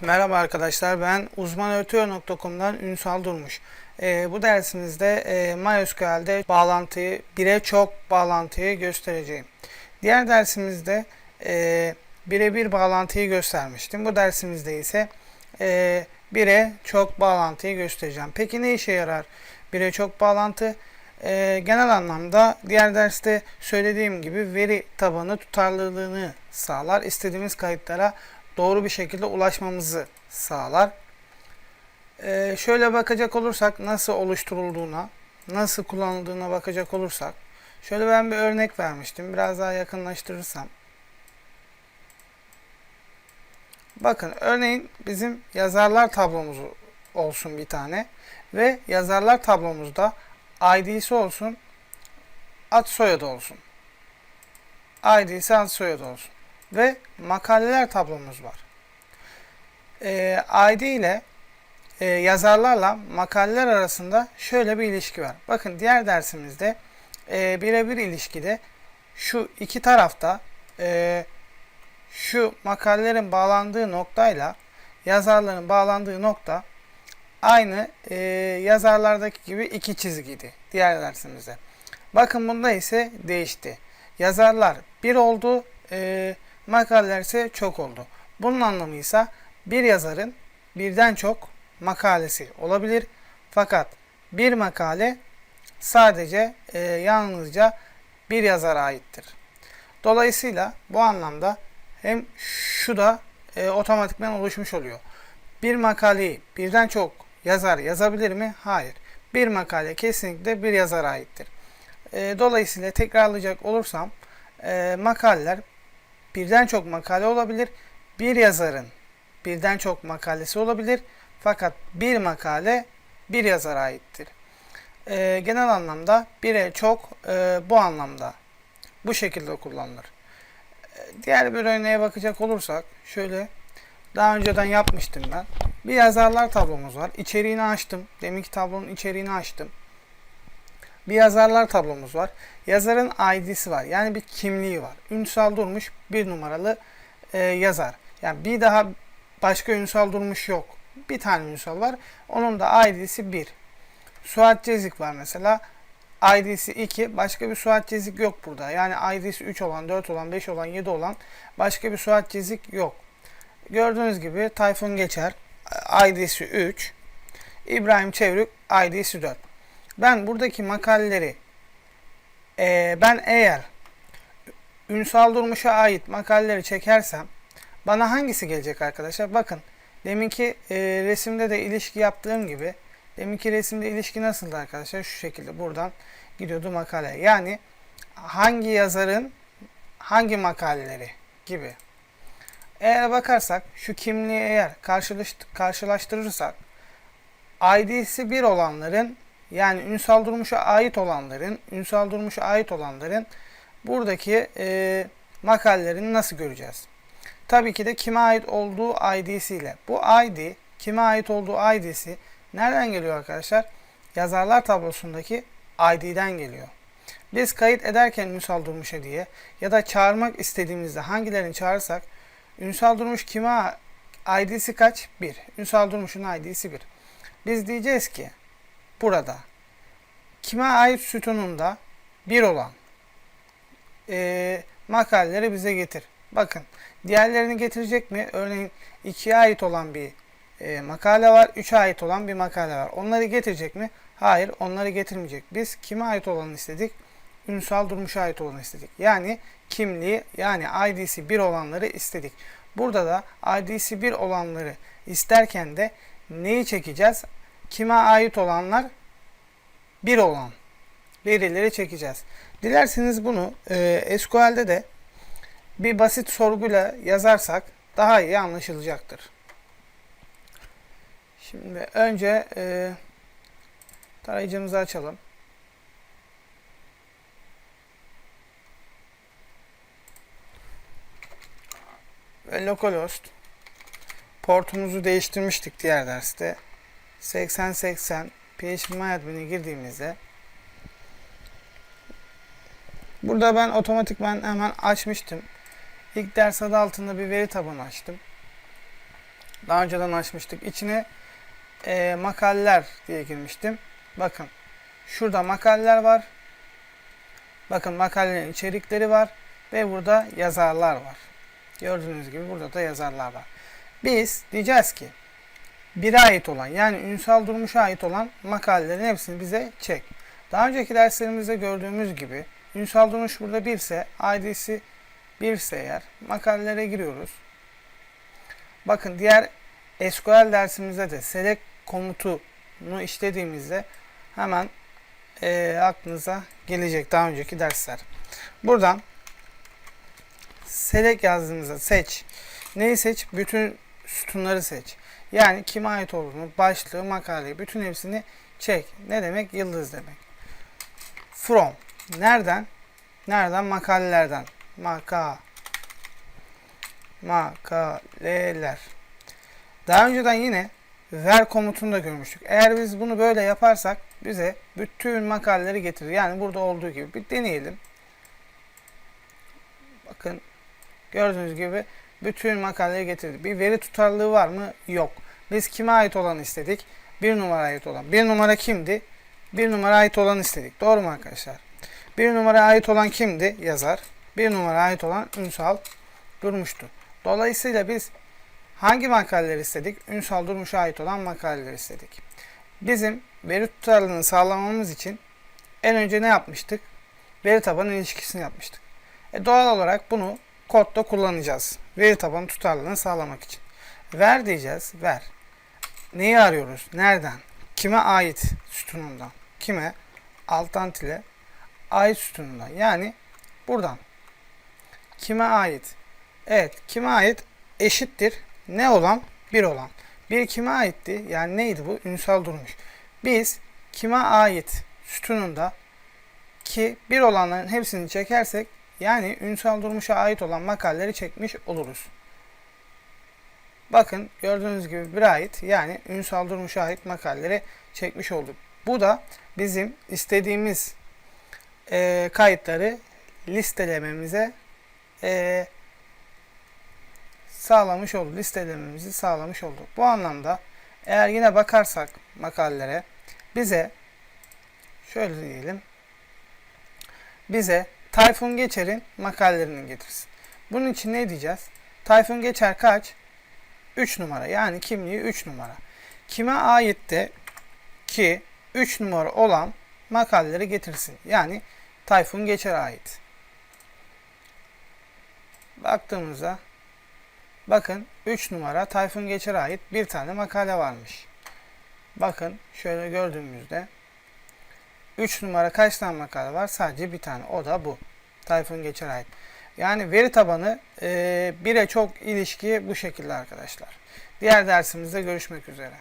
Merhaba arkadaşlar ben uzmanötüyor.com'dan Ünsal Durmuş. Ee, bu dersimizde e, MySQL'de bağlantıyı, bire çok bağlantıyı göstereceğim. Diğer dersimizde e, birebir bağlantıyı göstermiştim. Bu dersimizde ise e, bire çok bağlantıyı göstereceğim. Peki ne işe yarar bire çok bağlantı? E, genel anlamda diğer derste söylediğim gibi veri tabanı tutarlılığını sağlar. İstediğimiz kayıtlara doğru bir şekilde ulaşmamızı sağlar. Ee, şöyle bakacak olursak nasıl oluşturulduğuna, nasıl kullanıldığına bakacak olursak, şöyle ben bir örnek vermiştim. Biraz daha yakınlaştırırsam. Bakın örneğin bizim yazarlar tablomuz olsun bir tane ve yazarlar tablomuzda ID'si olsun, ad soyadı olsun. ID'si ad soyadı olsun ve makaleler tablomuz var. Ee, ID ile e, yazarlarla makaleler arasında şöyle bir ilişki var. Bakın diğer dersimizde e, birebir ilişkide şu iki tarafta e, şu makalelerin bağlandığı noktayla yazarların bağlandığı nokta aynı e, yazarlardaki gibi iki çizgiydi diğer dersimizde. Bakın bunda ise değişti. Yazarlar bir oldu, e, makaleler ise çok oldu. Bunun anlamı ise bir yazarın birden çok makalesi olabilir. Fakat bir makale sadece e, yalnızca bir yazara aittir. Dolayısıyla bu anlamda hem şu da e, otomatikman oluşmuş oluyor. Bir makaleyi birden çok yazar yazabilir mi? Hayır. Bir makale kesinlikle bir yazara aittir. E, dolayısıyla tekrarlayacak olursam e, makaleler birden çok makale olabilir. Bir yazarın birden çok makalesi olabilir. Fakat bir makale bir yazara aittir. E, genel anlamda bire çok e, bu anlamda bu şekilde kullanılır. E, diğer bir örneğe bakacak olursak şöyle daha önceden yapmıştım ben. Bir yazarlar tablomuz var. İçeriğini açtım. Deminki tablonun içeriğini açtım. Bir yazarlar tablomuz var. Yazarın ID'si var. Yani bir kimliği var. Ünsal Durmuş bir numaralı e, yazar. Yani bir daha başka Ünsal Durmuş yok. Bir tane Ünsal var. Onun da ID'si 1. Suat Cezik var mesela. ID'si 2. Başka bir Suat Cezik yok burada. Yani ID'si 3 olan, 4 olan, 5 olan, 7 olan başka bir Suat Cezik yok. Gördüğünüz gibi Tayfun Geçer ID'si 3. İbrahim Çevrük ID'si 4. Ben buradaki makaleleri e, ben eğer Ünsal Durmuş'a ait makaleleri çekersem bana hangisi gelecek arkadaşlar? Bakın deminki e, resimde de ilişki yaptığım gibi deminki resimde ilişki nasıldı arkadaşlar? Şu şekilde buradan gidiyordu makale. Yani hangi yazarın hangi makaleleri gibi. Eğer bakarsak şu kimliği eğer karşılaştırırsak ID'si 1 olanların yani Ünsal Durmuş'a ait olanların, Ünsal Durmuş'a ait olanların buradaki e, makalelerini nasıl göreceğiz? Tabii ki de kime ait olduğu ID'siyle. Bu ID, kime ait olduğu ID'si nereden geliyor arkadaşlar? Yazarlar tablosundaki ID'den geliyor. Biz kayıt ederken Ünsal Durmuş'a diye ya da çağırmak istediğimizde hangilerini çağırırsak Ünsal Durmuş kime ID'si kaç? 1. Ünsal Durmuş'un ID'si 1. Biz diyeceğiz ki burada kime ait sütununda bir olan e, makaleleri bize getir. Bakın diğerlerini getirecek mi? Örneğin 2'ye ait olan bir e, makale var, 3'e ait olan bir makale var. Onları getirecek mi? Hayır, onları getirmeyecek. Biz kime ait olanı istedik? Ünsal Durmuş'a ait olanı istedik. Yani kimliği yani ID'si 1 olanları istedik. Burada da ID'si 1 olanları isterken de neyi çekeceğiz? Kime ait olanlar? 1 olan verileri çekeceğiz. Dilerseniz bunu e, SQL'de de bir basit sorguyla yazarsak daha iyi anlaşılacaktır. Şimdi önce e, tarayıcımızı açalım. Ve localhost portumuzu değiştirmiştik diğer derste. 8080 phpMyAdmin'e girdiğimizde burada ben otomatik ben hemen açmıştım. İlk ders adı altında bir veri tabanı açtım. Daha önceden açmıştık. İçine e, makaleler diye girmiştim. Bakın şurada makaleler var. Bakın makalelerin içerikleri var ve burada yazarlar var. Gördüğünüz gibi burada da yazarlar var. Biz diyeceğiz ki bire ait olan yani Ünsal Durmuş'a ait olan makalelerin hepsini bize çek. Daha önceki derslerimizde gördüğümüz gibi Ünsal Durmuş burada 1 ise ID'si 1 ise eğer makalelere giriyoruz. Bakın diğer SQL dersimizde de select komutunu işlediğimizde hemen e, aklınıza gelecek daha önceki dersler. Buradan select yazdığımızda seç. Neyi seç? Bütün sütunları seç. Yani kime ait olduğunu, başlığı, makaleyi, bütün hepsini çek. Ne demek? Yıldız demek. From. Nereden? Nereden? Makalelerden. Maka. Makaleler. Daha önceden yine ver komutunu da görmüştük. Eğer biz bunu böyle yaparsak bize bütün makaleleri getirir. Yani burada olduğu gibi bir deneyelim. Bakın gördüğünüz gibi bütün makaleleri getirdi. Bir veri tutarlılığı var mı? Yok. Biz kime ait olan istedik? Bir numara ait olan. Bir numara kimdi? Bir numara ait olan istedik. Doğru mu arkadaşlar? Bir numara ait olan kimdi? Yazar. Bir numara ait olan Ünsal Durmuş'tu. Dolayısıyla biz hangi makaleleri istedik? Ünsal Durmuş'a ait olan makaleleri istedik. Bizim veri tutarlılığını sağlamamız için en önce ne yapmıştık? Veri tabanı ilişkisini yapmıştık. E doğal olarak bunu kodda kullanacağız. Veri tabanı tutarlılığını sağlamak için. Ver diyeceğiz. Ver. Neyi arıyoruz? Nereden? Kime ait sütunundan? Kime? Alttan tile ait sütunundan. Yani buradan. Kime ait? Evet. Kime ait? Eşittir. Ne olan? Bir olan. Bir kime aitti? Yani neydi bu? Ünsal durmuş. Biz kime ait sütununda ki bir olanların hepsini çekersek yani Ünsal Durmuş'a ait olan makaleleri çekmiş oluruz. Bakın gördüğünüz gibi bir ait yani Ünsal Durmuş'a ait makaleleri çekmiş olduk. Bu da bizim istediğimiz e, kayıtları listelememize e, sağlamış oldu. Listelememizi sağlamış olduk. Bu anlamda eğer yine bakarsak makalelere bize şöyle diyelim bize Tayfun Geçer'in makalelerini getirsin. Bunun için ne diyeceğiz? Tayfun Geçer kaç? 3 numara. Yani kimliği 3 numara. Kime ait de ki 3 numara olan makaleleri getirsin. Yani Tayfun Geçer'e ait. Baktığımızda bakın 3 numara Tayfun Geçer'e ait bir tane makale varmış. Bakın şöyle gördüğümüzde 3 numara kaç tane makale var? Sadece bir tane. O da bu. Tayfun Geçer ait. Yani veri tabanı e, bire çok ilişki bu şekilde arkadaşlar. Diğer dersimizde görüşmek üzere.